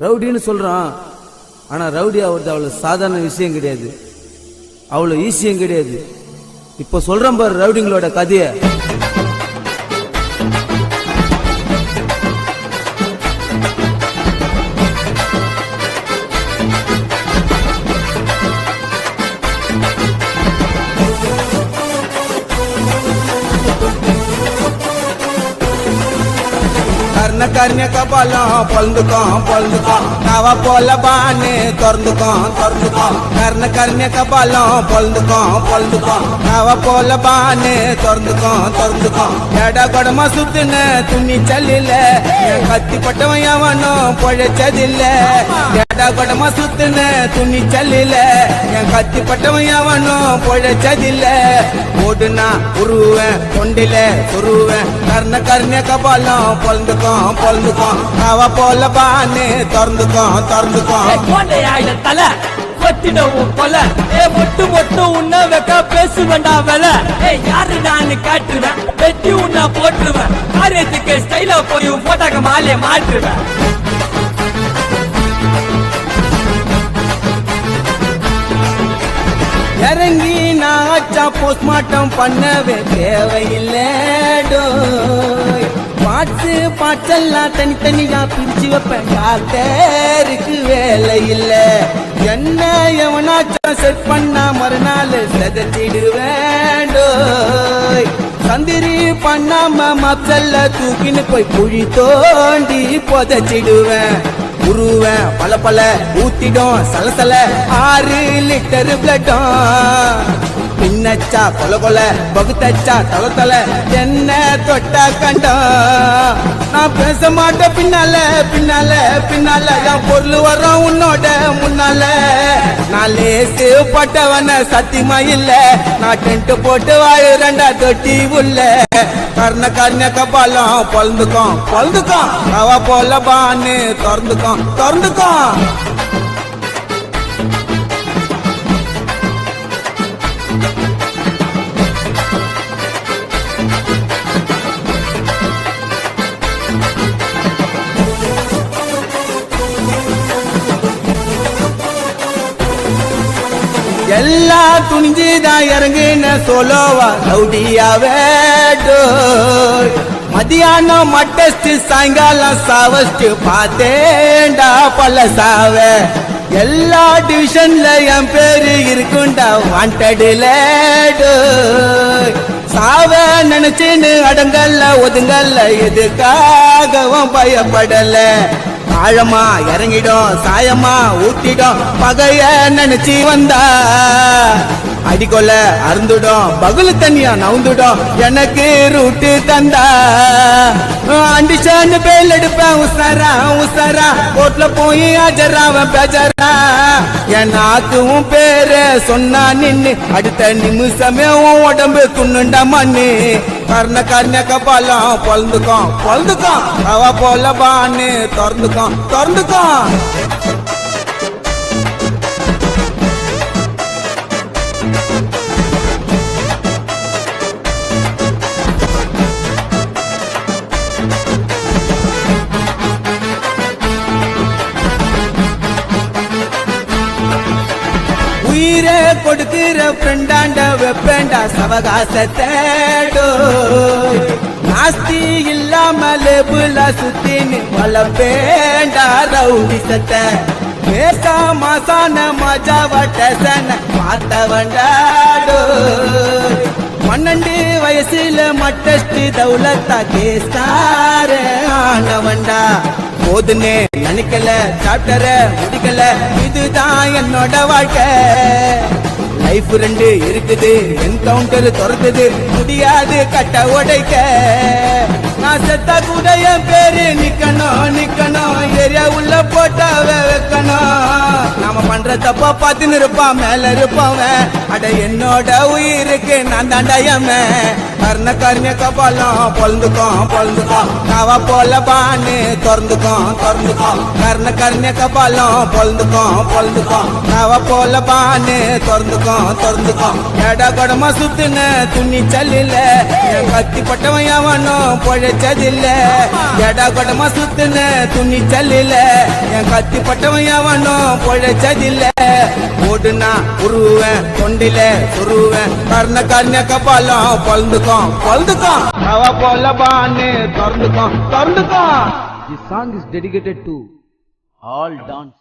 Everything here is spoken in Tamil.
ரவுடின்னு சொல்றான். ஆனா ரவுடி அவரது அவ்வளவு சாதாரண விஷயம் கிடையாது. அவ்வளவு ஈஸியும் கிடையாது. இப்ப சொல்றேன் பாரு ரவுடிங்களோட கதையை. கர்ண கர்ண கபாலம் பொழுந்துக்கும் பொழுந்துக்கும் நவ போல பானு திறந்துக்கும் திறந்துக்கும் கர்ண கர்ண கபாலம் பொழுந்துக்கும் பொழுந்துக்கும் நவ போல பானு திறந்துக்கும் திறந்துக்கும் எட கொடமா சுத்துன துணி சல்லில கத்தி பட்டவன் எவனும் பொழைச்சதில்ல எட கொடமா சுத்துன துணி சல்லில என் கத்தி பட்டவன் எவனும் பொழைச்சதில்ல ஓடுனா உருவேன் தொண்டில சொருவேன் கர்ண கர்ண கபாலம் பொழுந்துக்கும் பொழுந்துக்கும் அவ போல பானு திறந்துக்கும் திறந்துக்கும். தலை? கொத்திடவும் கொல. ஏ மொட்டு மொட்டு உன்ன வைக்க பேசு வேண்டாம் வேல. ஏ யாரு நான் காட்டுவேன்? வெட்டி உன்ன போட்டுருவேன். காரியத்துக்கு ஸ்டைலா போய் போட்டாக்க மாலைய மாட்டுருவேன் இறங்கி நான் போஸ்ட்மார்ட்டம் பண்ணவே தேவையில்லை. பாட்ஸு பாட்டெல்லாம் தனித்தனியா பிரிச்சு வைப்பேன் டாக்டருக்கு வேலை இல்ல. என்ன எவனாச்சும் செட் பண்ணா மறுநாள் செதச்சிடுவேன் டோய். சந்திரி பண்ணாம மப்சல்ல தூக்கின்னு போய் குழி தோண்டி புதைச்சிடுவேன். உருவேன் பல பல ஊத்திடும் சலசல ஆறு லிட்டர் பிளட்டும் பின்னச்சா கொல கொல பகுத்தச்சா தல தல என்ன தொட்டா கண்டம். நான் பேச மாட்டேன் பின்னால பின்னால பின்னால. என் பொருள் வரும் உன்னோட முன்னால. நான் லேசு பட்டவன சத்தியமா இல்ல. நான் டென்ட் போட்டு வாழுறேன்டா தொட்டி உள்ள. கர்ண கர்ண கபாலம் பொழுந்துக்கும் பொழுந்துக்கும். அவ போல பான்னு திறந்துக்கும் திறந்துக்கும். எல்லா துணிஞ்சுதான் இறங்குன சொல்லுவா ரவுடியாவே டோய். மதியானம் மட்டஸ்து சாயங்காலம் சாவஸ்டு பார்த்தேன்டா பல சாவ எல்லா டிவிஷன்ல என் பேரு இருக்குண்டா வாண்டடுல சாவ நினைச்சுன்னு அடங்கல்ல ஒதுங்கல்ல எதுக்காகவும் பயப்படல. ஆழமா இறங்கிடும் சாயமா ஊட்டிடும் பகைய நினைச்சி வந்தா. அடிக்கொள்ள அருந்துடும் பகுல தண்ணியா நவுந்துடும் எனக்கு ரூட்டு தந்தா. அண்டிஷான்னு பேல் எடுப்பேன் உசாரா உசாரா. கோட்ல போய் அஜராவன் பேஜரா. என் நாக்குவும் பேரு சொன்னா நின்னு. அடுத்த நிமிஷமே உன் உடம்பு துண்ணுண்டா மண்ணு. கர்ண கர்ண கபாலம் பொழுந்துக்கும் பொழுந்துக்கும். அவ போல பான்னு திறந்துக்கும் திறந்துக்கும். கொடுக்கிற ஃப்ரெண்டாண்ட வெப்பேண்டா சவகாசத்தேடோ நாஸ்தி இல்லாமல் லேபுல சுத்தின்னு வளப்பேண்டா ரவுடி சத்த பேசா மாசான மஜாவ டசன பார்த்தவண்டாடோ பன்னெண்டு வயசுல மட்டஸ்ட் தௌலத்தா கேஸ்டார ஆனவண்டா போதுனே நினைக்கல சாப்டர முடிக்கல இதுதான் என்னோட வாழ்க்கை. லைஃப் ரெண்டு இருக்குது. என்கவுண்டர் திறக்குது முடியாது. கட்ட உடைக்க. நான் செத்தா கூட என் பேரு நிக்கணும் நிக்கணும். ஏரியா உள்ள போட்டாவ வைக்கணும். நாம பண்ற தப்பா பார்த்துன்னு இருப்பான் மேல இருப்பவன். அட என்னோட உயிருக்கு நான் தாண்டாயம கர்ண கர்ண கபாலம் பொழுந்துக்கும் பொழுந்துக்கும். நாவ போல பானு திறந்துக்கும் திறந்துக்கும். கர்ண கர்ண கபாலம் பொழுந்துக்கும் பொழுந்துக்கும். நாவ போல பானு திறந்துக்கும் திறந்துக்கும். எட கொடமா சுத்துன துணி சல்லில. என் கத்தி பட்டவன் எவனும் பொழைச்சதில்ல. எட கொடமா சுத்துன துணி சல்லில. என் கத்தி பட்டவன் எவனும் பொழைச்சதில்ல ஓடுனா உருவேன் தொண்டில சுருவேன். கர்ண கண்ண கபாலம் பொழுதுக்கும் பொழுதுக்கும் அவ போல பான்னு திறந்துக்கும் திறந்துக்கும் the song is dedicated to all dance